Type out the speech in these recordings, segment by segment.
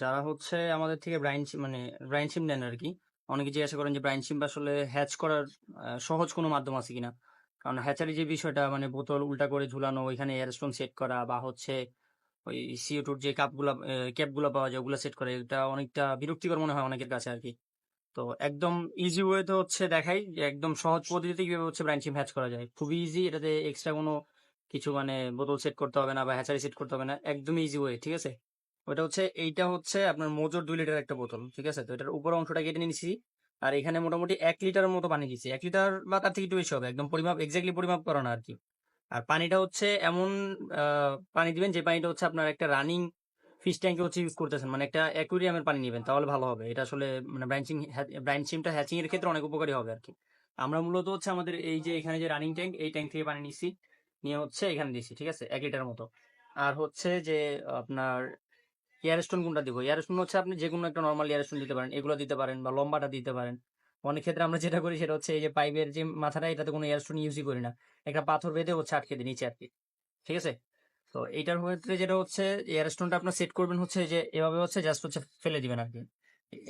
যারা হচ্ছে আমাদের থেকে ব্রাইন মানে ব্রাইন সিম নেন আর কি অনেকে জিজ্ঞাসা করেন যে ব্রাইন সিম আসলে হ্যাচ করার সহজ কোনো মাধ্যম আছে কিনা? কারণ হ্যাচারি যে বিষয়টা মানে বোতল উল্টা করে ঝুলানো, ওইখানে এয়ারস্টোন সেট করা বা হচ্ছে ওই CO2 র যে কাপগুলা ক্যাপগুলা পাওয়া যায় ওগুলো সেট করা এটা অনেকটা বিরক্তিকর মনে হয় অনেকের কাছে আর কি তো একদম ইজি ওয়ে তে হচ্ছে দেখাই যে একদম সহজ পদ্ধতিতে কীভাবে হচ্ছে ব্রাইন সিম হ্যাচ করা যায়। খুবই ইজি এটাতে এক্সট্রা কোনো কিছু মানে বোতল সেট করতে হবে না বা হ্যাচারি সেট করতে হবে না। একদমই ইজি ওয়ে, ঠিক আছে? ওইটা হচ্ছে এইটা হচ্ছে আপনার মোজোর দুই লিটার একটা বোতল, ঠিক আছে? তো এটার উপর অংশটা কেটে নিয়েছি। আর এখানে মোটামুটি এক লিটারের মতো পানি দিছি। ১ লিটার বা তার থেকে একটু বেশি হবে। একদম পরিমাপ এক্সাক্টলি পরিমাপ করা না আরকি। আর পানিটা হচ্ছে এমন পানি দিবেন যে পানিটা হচ্ছে আপনার একটা রানিং ফিশ ট্যাংকে হচ্ছে ইউজ করতেছেন। মানে একটা অ্যাকুয়ারিয়ামের পানি নিবেন তাহলে ভালো হবে। এটা আসলে মানে ব্রাঞ্চিং সিমটা হ্যাচিং এর ক্ষেত্রে অনেক উপকারী হবে আরকি। আমরা মূলত হচ্ছে আমাদের এই যে এখানে যে রানিং ট্যাঙ্ক এই ট্যাঙ্ক থেকে পানি নিছি। নিয়ে হচ্ছে এখানে দিছি, ঠিক আছে? এক লিটার মতো। আর হচ্ছে যে আপনার এয়ারস্টোন কোনটা দিব? এয়ারস্টোন হচ্ছে আপনি যেকোনো একটা নরমাল এয়ারস্টোন দিতে পারেন। এগুলো দিতে পারেন বা লম্বাটা দিতে পারেন। অনেক ক্ষেত্রে আমরা যেটা করি সেটা হচ্ছে এই যে পাইপের যে মাথাটা, এটাতে কোনো এয়ারস্টোন ইউজই করি না। একটা পাথর বেঁধে হচ্ছে আটকে দিই নিচে আরকি। ঠিক আছে? তো এইটার ক্ষেত্রে যেটা হচ্ছে এয়ারস্টোনটা আপনার সেট করবেন হচ্ছে যে, এভাবে হচ্ছে জাস্ট হচ্ছে ফেলে দিবেন আরকি।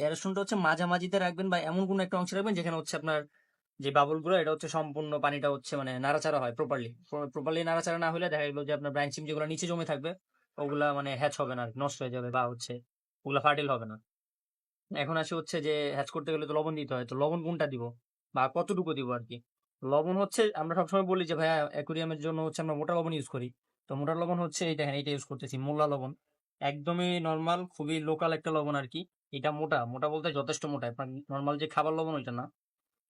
এয়ারস্টোনটা হচ্ছে মাঝামাঝিতে রাখবেন বা এমন কোনো একটা অংশে রাখবেন যেখানে হচ্ছে আপনার যে বাবলগুলো, এটা হচ্ছে সম্পূর্ণ পানিটা হচ্ছে মানে নাড়াচাড়া হয় প্রপারলি। প্রপারলি নাড়াচাড়া না হলে দেখা গেল যে আপনার সিম যেগুলো নিচে জমে থাকবে ওগুলা মানে হ্যাচ হবে না, নষ্ট হয়ে যাবে বা হচ্ছে ওগুলা ফার্টিল হবে না। এখন আসি হচ্ছে যে হ্যাচ করতে গেলে তো লবণ দিতে হয়। তো লবণ কোনটা দিব? বা কতটুকু দিব আর কি লবণ হচ্ছে আমরা সবসময় বলি যে ভাইয়া অ্যাকুয়ারিয়ামের জন্য হচ্ছে আমরা মোটা লবণ ইউজ করি। তো মোটা লবণ হচ্ছে এই দেখেন এইটা ইউজ করতেছি মোল্লা লবণ। একদমই নর্মাল খুবই লোকাল একটা লবণ আর কি এটা মোটা, মোটা বলতে যথেষ্ট মোটা। আপনার নরমাল যে খাবার লবণ ওইটা না।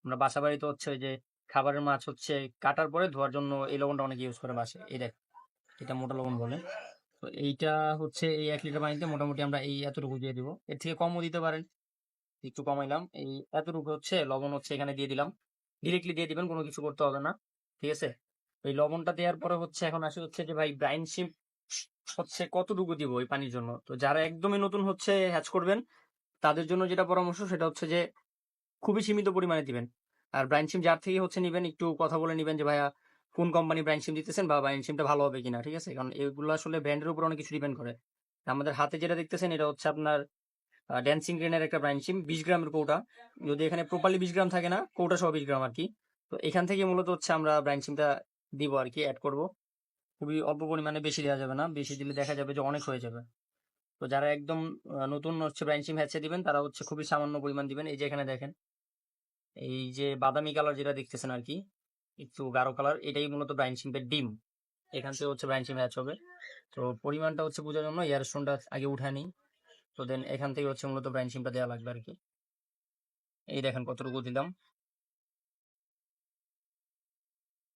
আমরা বাসা বাড়িতে হচ্ছে ওই যে খাবারের মাছ হচ্ছে কাটার পরে ধোয়ার জন্য এই লবণটা অনেকে ইউজ করে বাসে এই দেখ এটা মোটা লবণ বলে। তো এইটা হচ্ছে এই এক লিটার পানিতে মোটামুটি আমরা এই এতটুকু দিয়ে দিব। এর থেকে কমও দিতে পারেন। একটু কমাইলাম। এই এতটুকু হচ্ছে, লবণ হচ্ছে এখানে দিয়ে দিলাম। ডিরেক্টলি দিয়ে দিবেন, কোনো কিছু করতে হবে না। ঠিক আছে? এই লবণটা দেওয়ার পরে হচ্ছে এখন আসি হচ্ছে যে ভাই ব্রাইন সিম হচ্ছে কতটুকু দিব এই পানির জন্য? তো যারা একদমই নতুন হচ্ছে হ্যাচ করবেন, তাদের জন্য যেটা পরামর্শ সেটা হচ্ছে যে খুবই সীমিত পরিমাণে দিবেন। আর ব্রাইন শিম যার থেকে হচ্ছে নিবেন, একটু কথা বলে নিবেন যে ভাইয়া কোন কোম্পানি ব্র্যান্ড সিম দিতেছেন বা ব্র্যান্ড সিমটা ভালো হবে কিনা। ঠিক আছে? কারণ এগুলো আসলে ব্র্যান্ডের উপর অনেক কিছু ডিপেন্ড করে। আমাদের হাতে যেটা দেখতেছেন এটা হচ্ছে আপনার ড্যান্সিং গ্রেনের একটা ব্র্যান্ড সিম ২০ গ্রামের কৌটা। যদি এখানে প্রপারলি ২০ গ্রাম থাকে না, কৌটা সহ ২০ গ্রাম আর কি তো এখান থেকে মূলত হচ্ছে আমরা ব্র্যান্ড সিমটা দিব আর কি অ্যাড করব। খুবই অল্প পরিমাণে বেশি দেওয়া যাবে না। বেশি দিলে দেখা যাবে যে অনেক হয়ে যাবে। তো যারা একদম নতুন হচ্ছে ব্র্যান্ড সিম হ্যাচে দিবেন তারা হচ্ছে খুবই সামান্য পরিমাণ দিবেন। এই যে এখানে দেখেন। এই যে বাদামি কালার যেটা দেখতেছেন আরকি, একটু গাঢ় কালার এটাই মূলত ব্রাইন শিম্পের ডিম। এখান থেকে হচ্ছে ব্রাইন সিম হ্যাচ হবে। তো পরিমাণটা হচ্ছে বোঝার জন্য এয়ারস্টোনটা আগে উঠায় নিই। তো দেন এখান থেকে হচ্ছে মূলত ব্রাইন সিমটা দেওয়া লাগবে আর কি এই দেখেন কতটুকু দিলাম।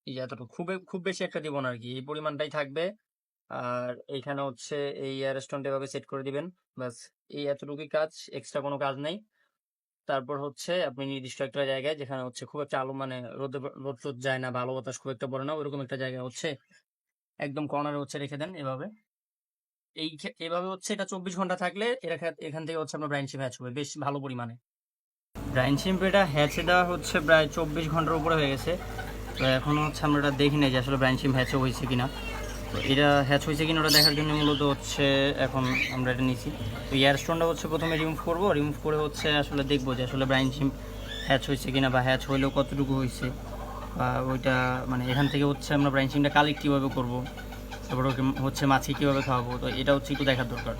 এই এতটুকু। খুবই খুব বেশি একটা দিব না আর কি এই পরিমাণটাই থাকবে। আর এইখানে হচ্ছে এই এয়ার স্টোনটা এভাবে সেট করে দিবেন। ব্যাস, এই এতটুকুই কাজ। এক্সট্রা কোনো কাজ নাই। তারপর হচ্ছে আপনি নির্দিষ্ট একটা জায়গায় যেখানে হচ্ছে খুব একটা আলো মানে রোদে রোদ-টোদ যায় না আলো বাতাস খুব একটা পড়ে না ওইরকম একটা জায়গায় হচ্ছে একদম কর্নারে হচ্ছে রেখে দেন এভাবে। এই এভাবে হচ্ছে এটা ২৪ ঘণ্টা থাকলে এরা এখান থেকে হচ্ছে আপনার ব্রাইন সিম হ্যাচ হবে বেশ ভালো পরিমাণে। ব্রাইন সিম এটা হ্যাচে দেওয়া হচ্ছে প্রায় ২৪ ঘণ্টার উপরে হয়ে গেছে। তো এখনও হচ্ছে আমরা এটা দেখি নাই যে আসলে ব্রাইন সিম হ্যাচও হয়েছে কিনা। তো এটা হ্যাচ হইছে কিনা ওটা দেখার জন্য মূলত হচ্ছে এখন আমরা এটা নিছি। তো এয়ারস্টোনটা হচ্ছে ১ম এ রিমুভ করব। রিমুভ করে হচ্ছে আসলে দেখব যে আসলে ব্রাইন সিম হ্যাচ হইছে কিনা বা হ্যাচ হইলেও কতটুকু হয়েছে বা ওইটা মানে এখান থেকে হচ্ছে আমরা ব্রাইন সিমটা কালেক্ট কীভাবে করব, তারপর ওকে হচ্ছে মাছি কীভাবে খাওয়াবো। তো এটা হচ্ছে একটু দেখার দরকার।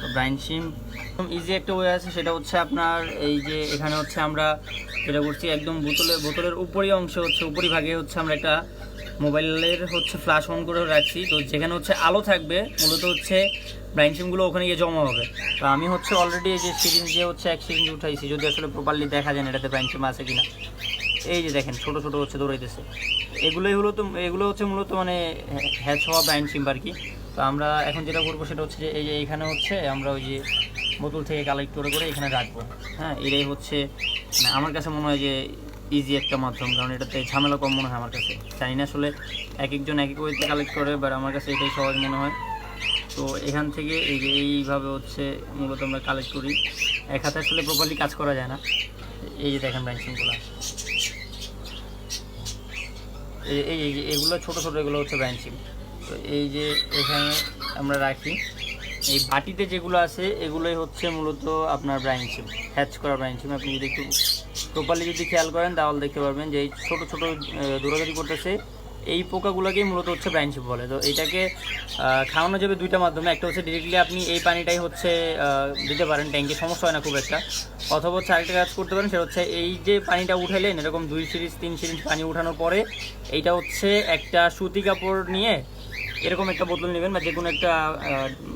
তো ব্রাইন সিম একদম ইজি একটা ওয়ে আছে, সেটা হচ্ছে আপনার এই যে এখানে হচ্ছে আমরা যেটা করছি, একদম বোতলের বোতলের উপরি অংশে হচ্ছে, উপরিভাগে হচ্ছে আমরা একটা মোবাইলের হচ্ছে ফ্ল্যাশ অন করে রাখছি। তো যেখানে হচ্ছে আলো থাকবে মূলত হচ্ছে ব্রাইন সিমগুলো ওখানে গিয়ে জমা হবে। তো আমি হচ্ছে অলরেডি এই যে সিরিঞ্জ দিয়ে হচ্ছে এক সিরিঞ্জ উঠাইছি যদি আসলে প্রপারলি দেখা যায় না এটাতে ব্রাইন সিম আছে কিনা। এই যে দেখেন ছোট, ছোট হচ্ছে দৌড়াইতেছে। এগুলোই হলো তো এগুলো হচ্ছে মূলত মানে হ্যাচ হওয়া ব্রাইন সিম আর কি তো আমরা এখন যেটা করব সেটা হচ্ছে যে এই যে এখানে হচ্ছে আমরা ওই যে বোতল থেকে কালেক্ট করে, করে এখানে রাখব। হ্যাঁ? এটাই হচ্ছে মানে আমার কাছে মনে হয় যে ইজি একটা মাধ্যম। কারণ এটাতে ঝামেলা কম মনে হয় আমার কাছে। জানি না আসলে একেকজন এক ওয়েতে কালেক্ট করে বাট আমার কাছে এটাই সহজ মনে হয়। তো এখান থেকে এই যে এইভাবে হচ্ছে মূলত আমরা কালেক্ট করি। এক হাতে আসলে প্রপারলি কাজ করা যায় না। এই যে দেখেন সিমগুলা। এই এই যে এগুলো ছোটো ছোটো, এগুলো হচ্ছে সিম। তো এই যে এখানে আমরা রাখি। এই বাটিতে যেগুলো আছে, এগুলোই হচ্ছে মূলত আপনার ব্রাইন শিম হ্যাচ করা ব্রাইন শিম আপনি যদি একটু প্রপারলি যদি খেয়াল করেন, তাহলে দেখতে পারবেন যে এই ছোটো ছোটো দৌড়াদৌড়ি করতেছে। এই পোকাগুলোকেই মূলত হচ্ছে ব্রাইন শিম বলে তো এটাকে খাওয়ানো যাবে দুইটা মাধ্যমে। একটা হচ্ছে ডিরেক্টলি আপনি এই পানিটাই হচ্ছে দিতে পারেন ট্যাঙ্কে সমস্যা হয় না খুব একটা। অথবা হচ্ছে আরেকটা কাজ করতে পারেন, সেটা হচ্ছে এই যে পানিটা উঠালেন, এরকম দুই সিরিজ তিন সিরিজ পানি উঠানোর পরে, এইটা হচ্ছে একটা সুতি কাপড় নিয়ে এরকম একটা বোতল নেবেন বা যে কোনো একটা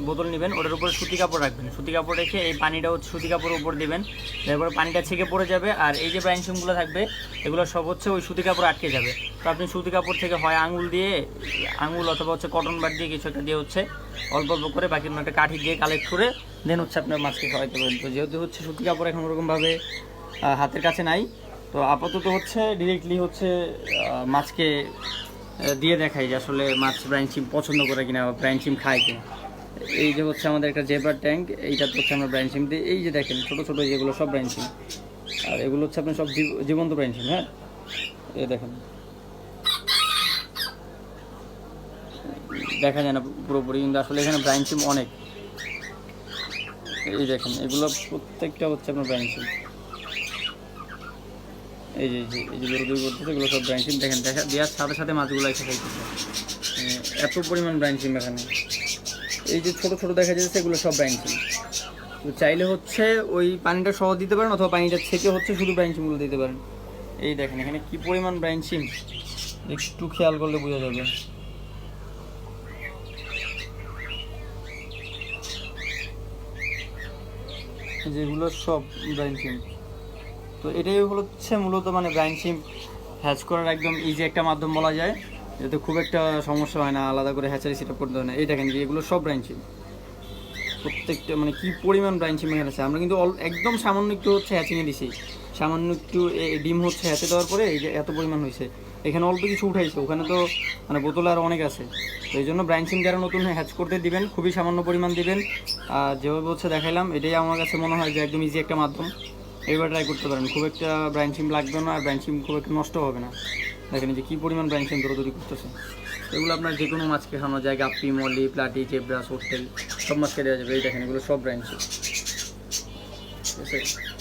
বোতল নেবেন, ওটার উপরে সুতি কাপড় রাখবেন। সুতি কাপড় রেখে এই পানিটা হচ্ছে সুতি কাপড়ের উপর দেবেন। তারপরে পানিটা ছেঁকে পড়ে যাবে আর এই যে ব্রাইনসিমগুলো থাকবে, এগুলো সব হচ্ছে ওই সুতি কাপড় আটকে যাবে। তো আপনি সুতি কাপড় থেকে হয় আঙুল দিয়ে, আঙুল অথবা হচ্ছে কটন বার দিয়ে কিছু একটা দিয়ে হচ্ছে অল্প অল্প করে বাকি একটা কাঠি দিয়ে কালেক্ট করে দেন হচ্ছে আপনার মাছকে খাওয়াইতে পারেন তো যেহেতু হচ্ছে সুতি কাপড় এখন ওরকমভাবে হাতের কাছে নাই, তো আপাতত হচ্ছে ডিরেক্টলি হচ্ছে মাছকে দিয়ে দেখাই যে আসলে মাছ ব্রাইন চিম পছন্দ করে কিনা বা ব্রাইন চিম খায় কিনা। এই যে হচ্ছে আমাদের একটা জেব্রার ট্যাঙ্ক এইটা হচ্ছে আমরা ব্রাইন চিম দিই এই যে দেখেন ছোটো ছোটো যেগুলো সব ব্রাইন চিম আর এগুলো হচ্ছে আপনার সব জীব- জীবন্ত ব্রাইন চিম হ্যাঁ? এই দেখেন। দেখা যায় না পুরোপুরি, কিন্তু আসলে এখানে ব্রাইন চিম অনেক। এই দেখেন, এগুলো প্রত্যেকটা হচ্ছে আপনার ব্রাইন চিম এই যে এই যে যে করতেছে এগুলো সব সিম দেখেন, দেখা দেওয়ার সাথে সাথে মাছগুলো এসে খাইতেছে এত পরিমাণ সিম এখানে। এই যে ছোট ছোট দেখা যাচ্ছে, এগুলো সব সিম তো চাইলে হচ্ছে ওই পানিটা সহ দিতে পারেন, অথবা পানিটা থেকে হচ্ছে শুধু ব্রাইন দিতে পারেন। এই দেখেন, এখানে কি পরিমাণ সিম একটু খেয়াল করলে বোঝা যাবে। যেগুলো সব সিম তো এটাই হচ্ছে মূলত মানে ব্রাইন সিম হ্যাচ করার একদম ইজি একটা মাধ্যম বলা যায়। যাতে খুব একটা সমস্যা হয় না, আলাদা করে হ্যাচারি সেটা করতে হয় না। এই দেখেন যে এগুলো সব ব্রাইন সিম। প্রত্যেকটা মানে কি পরিমাণ ব্রাইন সিম এখানে আছে? আমরা কিন্তু একদম সামান্য একটু হচ্ছে হ্যাচিংয়ে দিছি। সামান্য একটু ডিম হচ্ছে হ্যাচে দেওয়ার পরে এই যে এত পরিমাণ হয়েছে এখানে অল্প কিছু উঠাইছে। ওখানে তো মানে বোতল আর অনেক আছে। তো এই জন্য ব্রাইন সিম যারা নতুন হ্যাচ করতে দিবেন, খুবই সামান্য পরিমাণ দিবেন। আর যেভাবে হচ্ছে দেখাইলাম, এটাই আমার কাছে মনে হয় যে একদম ইজি একটা মাধ্যম। এবার ট্রাই করতে পারেন। খুব একটা ব্রাইন সিম লাগবে না, আর ব্রাইন সিম খুব একটা নষ্ট হবে না। দেখেন যে কী পরিমাণ ব্রাইন সিম দৌড়দৌড়ি করতেছে এগুলো আপনার যে কোনো মাছকে খাওয়ানো যায় গাপ্পি মলি প্লাটি চেবরা সোটেল সব মাছকে দেওয়া যাবে। এই দেখেন এগুলো সব ব্রাইন সিম ঠিক আছে?